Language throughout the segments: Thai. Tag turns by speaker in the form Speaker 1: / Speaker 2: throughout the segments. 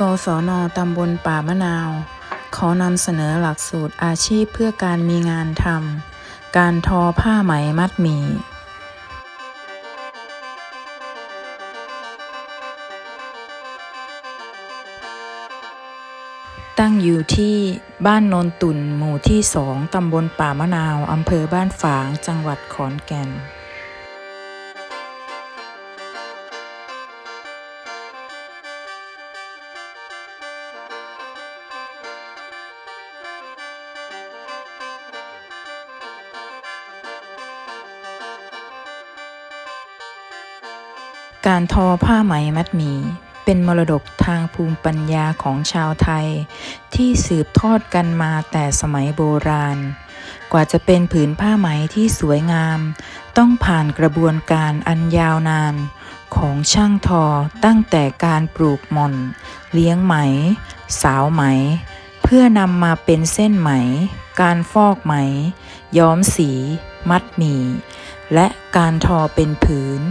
Speaker 1: กศนตำบลป่ามะนาว ขอนำเสนอหลักสูตรอาชีพเพื่อการมีงานทำ การทอผ้าไหมมัดหมี่ตั้งอยู่ที่บ้านโนนตุ่นหมู่ที่สองตำบลป่ามะนาว อำเภอบ้านฝาง จังหวัดขอนแก่น การทอผ้าไหมมัดหมี่เป็นมรดกทางภูมิปัญญาของชาวไทย ที่สืบทอดกันมาแต่สมัยโบราณ กว่าจะเป็นผืนผ้าไหมที่สวยงาม ต้องผ่านกระบวนการอันยาวนาน ของช่างทอตั้งแต่การปลูกหม่อน เลี้ยงไหม สาวไหม เพื่อนำมาเป็นเส้นไหม การฟอกไหม ย้อมสี มัดหมี่และการทอเป็นผืน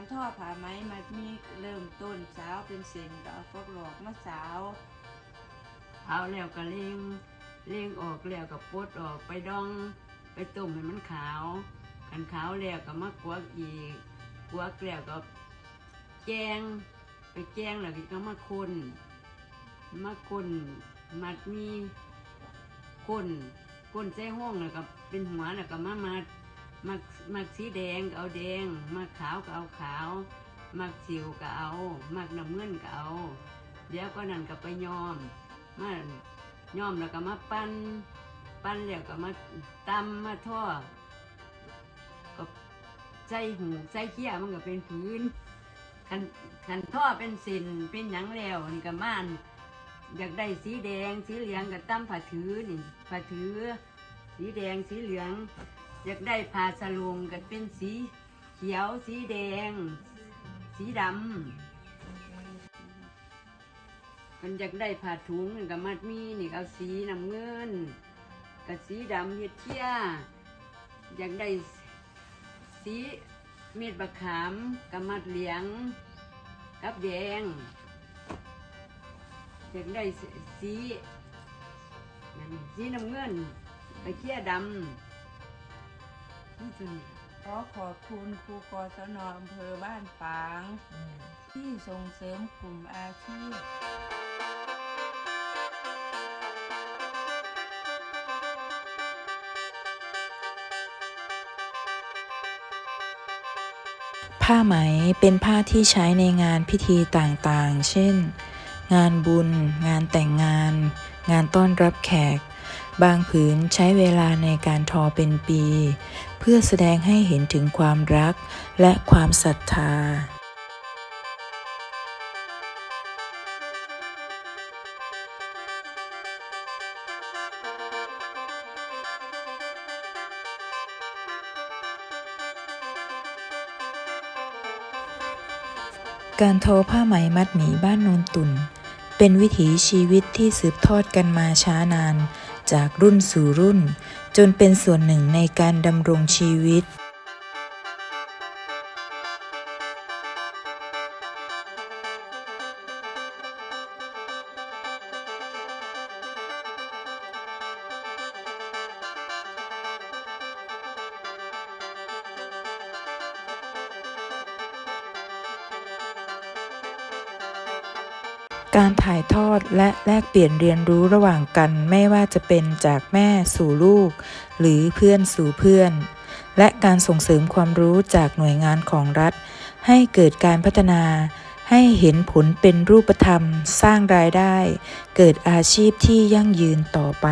Speaker 2: การทอดผ้าไหมมัดมีเริ่มต้นสาวเป็นเส้นก็เอาฟอกหลอกมาสาว เอาแล้วก็เลี้ยงเลี้ยงออกแล้วก็ปลดออกไปดองไปต้มให้มันขาวขันขาวแล้วก็มากวกอีกกวกแล้วก็แจงไปแจงแล้วก็มาคนมาคนมัดมีคนคนใส่ห้องแล้วก็เป็นหัวแล้วก็มามัด มักมักสีแดงก็เอาแดง มักขาวก็เอาขาว มักสิวก็เอา มักน้ำเงินก็เอา เดี๋ยวก็นั่นก็ไปย้อมมาย้อมแล้วก็มาปั้นปั้นแล้วก็มาตำมาทอดก็ใส่หูใส่เขี้ยมันก็เป็นพื้นคันคันท่อเป็นสินเป็นหยังแล้วนี่ก็ม่านอยากได้สีแดงสีเหลืองก็ตั้มผ้าถือนี่ผ้าถือ สีแดงสีเหลือง อยากได้ผ้าสลุงก็เป็นสีเขียวสีแดง สีดำมันอยากได้ผ้าถุงกับมัดมีนี่ก็เอาสีน้ำเงินกับสีดำเฮ็ดเชี่ยอยากได้สีเม็ดบะขามกับมัดเหลียง กับแดงอยากได้สีสีน้ำเงินกับเชี่ยดำ ขอขอบคุณครูกศนอำเภอบ้านฝาง ที่ส่งเสริมกลุ่มอาชีพ
Speaker 1: ผ้าไหมเป็นผ้าที่ใช้ในงานพิธีต่างๆ เช่น งานบุญ งานแต่งงาน งานต้อนรับแขก บางผืนใช้เวลาในการทอเป็นปี เพื่อแสดงให้เห็นถึงความรักและความศรัทธา การทอผ้าไหมมัดหมีบ้านโนนตุนเป็นวิถีชีวิตที่สืบทอดกันมาช้านาน จากรุ่นสู่รุ่น จนเป็นส่วนหนึ่งในการดำรงชีวิต การถ่ายทอดและแลกเปลี่ยนเรียนรู้ระหว่างกันไม่ว่าจะเป็นจากแม่สู่ลูก หรือเพื่อนสู่เพื่อน และการส่งเสริมความรู้จากหน่วยงานของรัฐ ให้เกิดการพัฒนา ให้เห็นผลเป็นรูปธรรม สร้างรายได้ เกิดอาชีพที่ยั่งยืนต่อไป